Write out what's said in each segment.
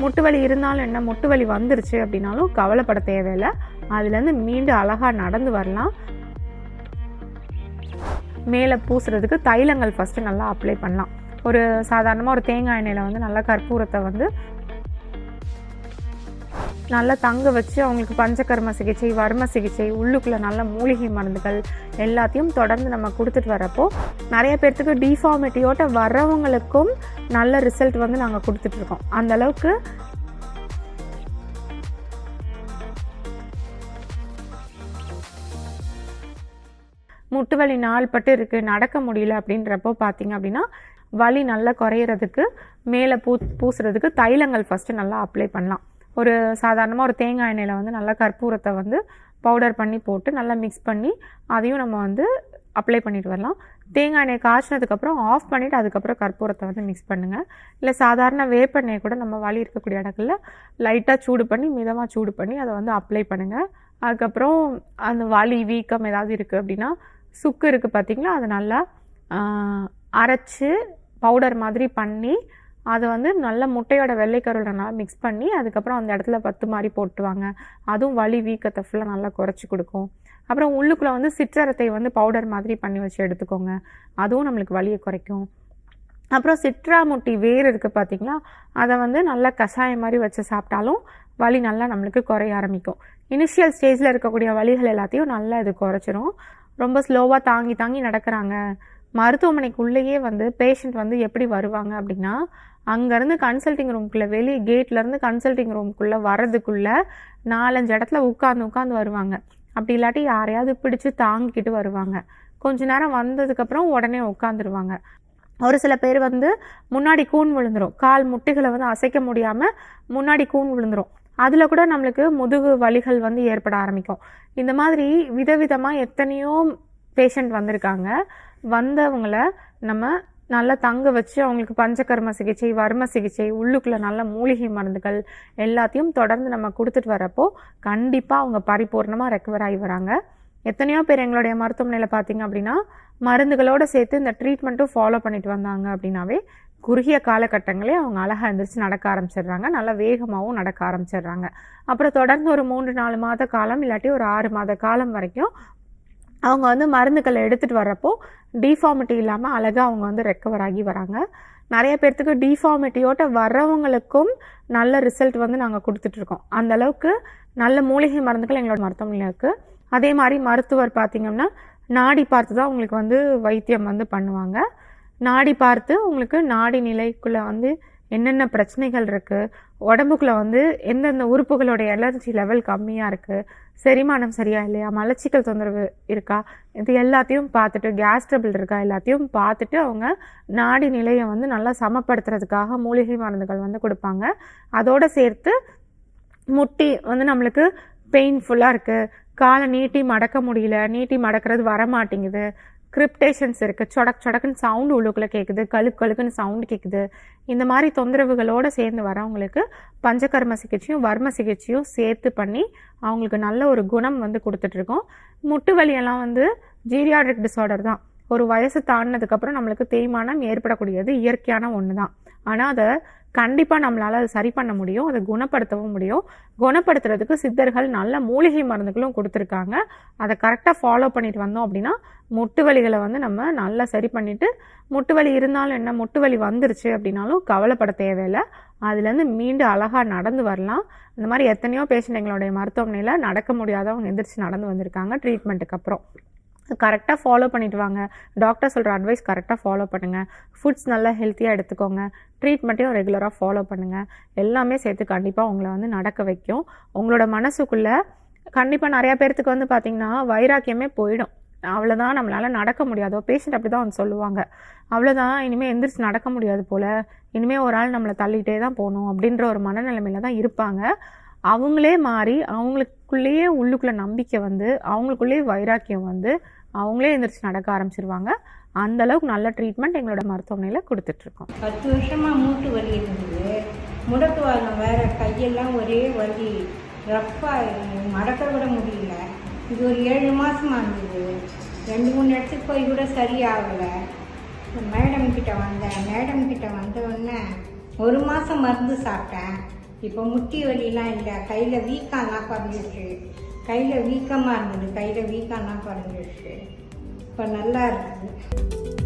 முட்டு வலி இருந்தாலும் என்ன முட்டு வலி வந்துருச்சு அப்படின்னாலும் கவலைப்பட தேவையில்லை. அதுலேருந்து மீண்டும் அழகாக நடந்து வரலாம். மேலே பூசுறதுக்கு தைலங்கள் ஃபஸ்ட்டு நல்லா அப்ளை பண்ணலாம். ஒரு சாதாரணமாக ஒரு தேங்காய் எண்ணெயில் வந்து நல்லா கற்பூரத்தை வந்து நல்லா தங்க வச்சு அவங்களுக்கு பஞ்சகர்ம சிகிச்சை வர்ம சிகிச்சை உள்ளுக்குள்ளே நல்ல மூலிகை மருந்துகள் எல்லாத்தையும் தொடர்ந்து நம்ம கொடுத்துட்டு வரப்போ நிறைய பேர்த்துக்கு டிஃபார்மிட்டியோட வர்றவங்களுக்கும் நல்ல ரிசல்ட் வந்து நாங்கள் கொடுத்துட்ருக்கோம் அந்த அளவுக்கு முட்டு வலி நாள்பட்டு இருக்குது நடக்க முடியல அப்படின்றப்போ பார்த்தீங்க அப்படின்னா வலி நல்லா குறையிறதுக்கு மேலே பூ பூசுறதுக்கு தைலங்கள் ஃபஸ்ட்டு நல்லா அப்ளை பண்ணலாம். ஒரு சாதாரணமாக ஒரு தேங்காய் எண்ணெயில் வந்து நல்லா கற்பூரத்தை வந்து பவுடர் பண்ணி போட்டு நல்லா மிக்ஸ் பண்ணி அதையும் நம்ம வந்து அப்ளை பண்ணிட்டு வரலாம். தேங்காய் எண்ணெய் காய்ச்சினதுக்கப்புறம் ஆஃப் பண்ணிவிட்டு அதுக்கப்புறம் கற்பூரத்தை வந்து மிக்ஸ் பண்ணுங்கள் இல்லை சாதாரண வேப்பெண்ணெய் கூட நம்ம வலி இருக்கக்கூடிய இடங்களில் லைட்டாக சூடு பண்ணி மிதமாக சூடு பண்ணி அதை வந்து அப்ளை பண்ணுங்கள் அதுக்கப்புறம் அந்த வலி வீக்கம் ஏதாவது இருக்குது அப்படின்னா சுக்கு இருக்குது பார்த்திங்களா அதை நல்லா அரைச்சி அரைச்சு பவுடர் மாதிரி பண்ணி அதை வந்து நல்ல முட்டையோட வெள்ளைக்கருவில் நல்லா மிக்ஸ் பண்ணி அதுக்கப்புறம் அந்த இடத்துல பத்து மாதிரி போட்டுவாங்க. அதுவும் வலி வீக்கத்தை ஃபுல்லாக நல்லா குறைச்சி கொடுக்கும். அப்புறம் உள்ளுக்குள்ளே வந்து சிற்றரத்தை வந்து பவுடர் மாதிரி பண்ணி வச்சு எடுத்துக்கோங்க. அதுவும் நம்மளுக்கு வலியை குறைக்கும். அப்புறம் சிட்ராமுட்டி வேர் இருக்குது பார்த்தீங்களா அதை வந்து நல்லா கஷாயம் மாதிரி வச்சு சாப்பிட்டாலும் வலி நல்லா நம்மளுக்கு குறைய ஆரம்பிக்கும். இனிஷியல் ஸ்டேஜில் இருக்கக்கூடிய வலிகள் எல்லாத்தையும் நல்லா இது குறைச்சிரும். ரொம்ப ஸ்லோவாக தாங்கி தாங்கி நடக்கிறாங்க. மருத்துவமனைக்குள்ளேயே வந்து பேஷண்ட் வந்து எப்படி வருவாங்க அப்படின்னா அங்கேருந்து கன்சல்டிங் ரூம்குள்ளே வெளியே கேட்லேருந்து கன்சல்டிங் ரூம்குள்ளே வர்றதுக்குள்ளே நாலஞ்சு இடத்துல உட்காந்து உட்காந்து வருவாங்க. அப்படி இல்லாட்டி யாரையாவது பிடிச்சு தாங்கிக்கிட்டு வருவாங்க. கொஞ்ச நேரம் வந்ததுக்கப்புறம் உடனே உட்காந்துருவாங்க ஒரு சில பேர் வந்து முன்னாடி கூன் விழுந்துரும். கால் முட்டிகளை வந்து அசைக்க முடியாமல் முன்னாடி கூன் விழுந்துடும் அதில் கூட நம்மளுக்கு முதுகு வலிகள் வந்து ஏற்பட ஆரம்பிக்கும். இந்த மாதிரி விதவிதமாக எத்தனையோ பேஷண்ட் வந்திருக்காங்க. வந்தவங்கள நம்ம நல்லா தங்க வச்சு அவங்களுக்கு பஞ்சகர்ம சிகிச்சை வர்ம சிகிச்சை உள்ளுக்குள்ளே நல்ல மூலிகை மருந்துகள் எல்லாத்தையும் தொடர்ந்து நம்ம கொடுத்துட்டு வரப்போ கண்டிப்பாக அவங்க பரிபூர்ணமாக ரெக்கவர் ஆகி வராங்க. எத்தனையோ பேர் எங்களுடைய மருத்துவமனையில் பார்த்தீங்க அப்படின்னா மருந்துகளோடு சேர்த்து இந்த ட்ரீட்மெண்ட்டும் ஃபாலோ பண்ணிட்டு வந்தாங்க அப்படின்னாவே குறுகிய காலகட்டங்களே அவங்க அழகாக எழுந்திரிச்சு நடக்க ஆரம்பிச்சிடுறாங்க. நல்லா வேகமாகவும் நடக்க ஆரம்பிச்சிடுறாங்க. அப்புறம் தொடர்ந்து ஒரு மூன்று நாலு மாத காலம் இல்லாட்டி ஒரு ஆறு மாத காலம் வரைக்கும் அவங்க வந்து மருந்துகளை எடுத்துகிட்டு வர்றப்போ டிஃபார்மிட்டி இல்லாமல் அழகாக அவங்க வந்து ரெக்கவர் ஆகி வராங்க. நிறைய பேர்த்துக்கு டிஃபார்மிட்டியோட வர்றவங்களுக்கும் நல்ல ரிசல்ட் வந்து நாங்கள் கொடுத்துட்ருக்கோம் அந்தளவுக்கு நல்ல மூலிகை மருந்துகள் எங்களோட மருத்துவமனையில் இருக்குது அதே மாதிரி மருத்துவர் பார்த்தீங்கன்னா நாடி பார்த்து தான் உங்களுக்கு வந்து வைத்தியம் வந்து பண்ணுவாங்க. நாடி பார்த்து உங்களுக்கு நாடி நிலைக்குள்ளே வந்து என்னென்ன பிரச்சனைகள் இருக்குது உடம்புக்குள்ளே வந்து எந்தெந்த உறுப்புகளோட எனர்ஜி லெவல் கம்மியாக இருக்குது செரிமானம் சரியா இல்லையா? மலச்சிக்கல் தொந்தரவு இருக்கா? இது எல்லாத்தையும் பார்த்துட்டு கேஸ் ட்ரபிள் இருக்கா? எல்லாத்தையும் பார்த்துட்டு அவங்க நாடி நிலையை வந்து நல்லா சமப்படுத்துறதுக்காக மூலிகை மருந்துகள் வந்து கொடுப்பாங்க. அதோடு சேர்த்து முட்டி வந்து நம்மளுக்கு பெயின்ஃபுல்லாக இருக்குது காலை நீட்டி மடக்க முடியல. நீட்டி மடக்கிறது வர மாட்டேங்குது கிரிப்டேஷன்ஸ் இருக்குது சொடக் சொடக்குன்னு சவுண்டு உள்ளுக்குள்ளே கேட்குது கழுக்கு கழுக்குன்னு சவுண்டு கேட்குது இந்த மாதிரி தொந்தரவுகளோடு சேர்ந்து வரவங்களுக்கு பஞ்சகர்ம சிகிச்சையும் வர்ம சிகிச்சையும் சேர்த்து பண்ணி அவங்களுக்கு நல்ல ஒரு குணம் வந்து கொடுத்துட்ருக்கோம் முட்டு வலியெல்லாம் வந்து ஜீரியாட்ரிக் டிஸார்டர் தான். ஒரு வயசு தாண்டினதுக்கப்புறம் நம்மளுக்கு தேய்மானம் ஏற்படக்கூடியது இயற்கையான ஒன்று தான் ஆனால் அதை கண்டிப்பாக நம்மளால் அதை சரி பண்ண முடியும் அதை குணப்படுத்தவும் முடியும். குணப்படுத்துறதுக்கு சித்தர்கள் நல்ல மூலிகை மருந்துகளும் கொடுத்துருக்காங்க. அதை கரெக்டாக ஃபாலோ பண்ணிட்டு வந்தோம் அப்படின்னா முட்டு வலிகளை வந்து நம்ம நல்லா சரி பண்ணிட்டு முட்டு வலி இருந்தாலும் என்ன முட்டு வலி வந்துருச்சு அப்படின்னாலும் கவலைப்பட தேவையில்லை. அதுலேருந்து மீண்டும் அழகாக நடந்து வரலாம். இந்த மாதிரி எத்தனையோ பேஷண்ட் எங்களுடைய மருத்துவமனையில் நடக்க முடியாதவங்க எந்திரிச்சு நடந்து வந்திருக்காங்க ட்ரீட்மெண்ட்டுக்கு அப்புறம். கரெக்டாக ஃபாலோ பண்ணிட்டு வாங்க. டாக்டர் சொல்கிற அட்வைஸ் கரெக்டாக ஃபாலோ பண்ணுங்கள் ஃபுட்ஸ் நல்லா ஹெல்த்தியாக எடுத்துக்கோங்க. ட்ரீட்மெண்ட்டையும் ரெகுலராக ஃபாலோ பண்ணுங்கள் எல்லாமே சேர்த்து கண்டிப்பாக உங்களை வந்து நடக்க வைக்கும். உங்களோட மனசுக்குள்ளே கண்டிப்பாக நிறையா பேர்த்துக்கு வந்து பார்த்திங்கன்னா வைராக்கியமே போயிடும். அவ்வளோதான் நம்மளால் நடக்க முடியாதோ பேஷண்ட் அப்படி தான் வந்து சொல்லுவாங்க. அவ்வளோதான் இனிமேல் எந்திரிச்சு நடக்க முடியாது போல். இனிமேல் ஒரு ஆள் நம்மளை தள்ளிகிட்டே தான் போகணும் அப்படின்ற ஒரு மனநிலைமையில தான் இருப்பாங்க. அவங்களே மாறி அவங்களுக்குள்ளேயே உள்ளுக்குள்ளே நம்பிக்கை வந்து அவங்களுக்குள்ளேயே வைராக்கியம் வந்து அவங்களே எழுந்திரிச்சு நடக்க ஆரம்பிச்சிருவாங்க. அந்த அளவுக்கு நல்ல ட்ரீட்மெண்ட் எங்களோட மருத்துவமனையில் கொடுத்துட்ருக்கோம். பத்து வருஷமா மூட்டு வலி இருந்தது. முடக்கு வாங்க வேற கையெல்லாம் ஒரே வலி. ரஃப்பா மடக்க விட முடியல. இது ஒரு ஏழு மாசமா இருந்தது. ரெண்டு மூணு இடத்துக்கு போய் கூட சரியாகலை. மேடம் கிட்ட வந்தேன். மேடம் கிட்ட வந்தவுடனே ஒரு மாதம் மருந்து சாப்பிட்டேன். இப்போ முட்டி வலிலாம் இல்லை. கையில் வீக்கம்லாம் குறைஞ்சிருச்சு கையில் வீக்கமாக இருந்தது. கையில் வீக்கம்லாம் குறைஞ்சிருச்சு இப்போ நல்லா இருக்குது.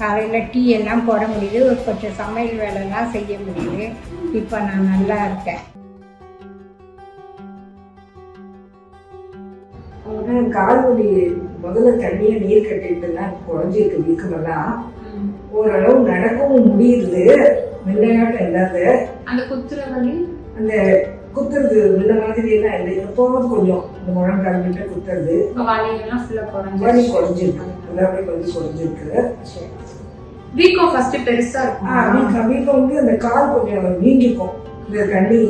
காலையில் டீ எல்லாம் போட முடியுது. ஒரு கொஞ்சம் சமையல் வேலைலாம் செய்ய முடியுது. இப்போ நான் நல்லா இருக்கேன். கால் வலி முதல்ல தண்ணிய நீர் கட்டிட்டுலாம் குறைஞ்சிருக்கு வீக்கமெல்லாம் ஓரளவு நடக்கவும் முடியுது. முன்னையாட்டம் இல்லாத அந்த குத்துற வலி? அந்த குத்துறது முன்ன மாதிரி எல்லாம் இல்லை. எப்போவும் கொஞ்சம் இந்த முழங்கால் விட்டு குத்துறது. வலி குறைஞ்சிருக்கு. எல்லாமே வலி குறைஞ்சிருக்கு. வீக்கம் ஃபர்ஸ்ட் பெருசா இருக்கும்? வீக்கம் வீக்கம் வந்து அந்த கால் கொஞ்சம் வீங்கிக்கும் இந்த தண்ணி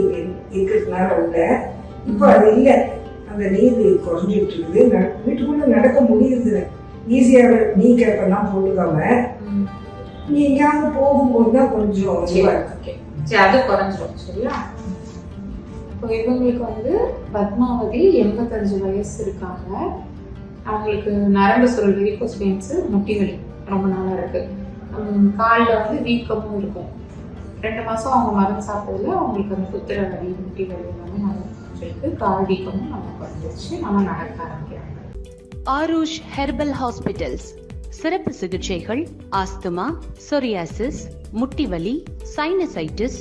இருக்கிறதுனால உள்ள. இப்போ அது இல்லை. அந்த நீர் குறைஞ்சிட்டு இருக்குது வீட்டுக்குள்ள நடக்க முடியுது ஈஸியாக நீ கேப்பெல்லாம் போட்டுக்காம. நீ எங்கேயாவது போகும்போது தான் கொஞ்சம் சரி இதுவா இருக்கு. சரி அது குறைஞ்சிரும். சரியா? இப்போ இவங்களுக்கு வந்து பத்மாவதி எண்பத்தஞ்சு வயசு இருக்காங்க. அவங்களுக்கு நரம்பு சுருள் வெரிகோஸ் வெயின்ஸ் முட்டி வலி ரொம்ப நாளாக இருக்குது காலில் வந்து வீக்கமும் இருக்கும். ரெண்டு மாதம் அவங்க மருந்து சாப்பிட்டதுல அவங்களுக்கு அந்த குத்துற வலி முட்டி வலி எல்லாமே நல்லா குறைஞ்சிருக்கு கால் வீக்கமும் நல்லா குறைஞ்சிருச்சு. நம்ம நடக்க ஆரம்பிக்கிறாங்க. Aarush herbal hospitals. சிறப்பு சிகிச்சைகள் ஆஸ்துமா சொரியாசிஸ் முட்டிவலி சைனசைட்டிஸ்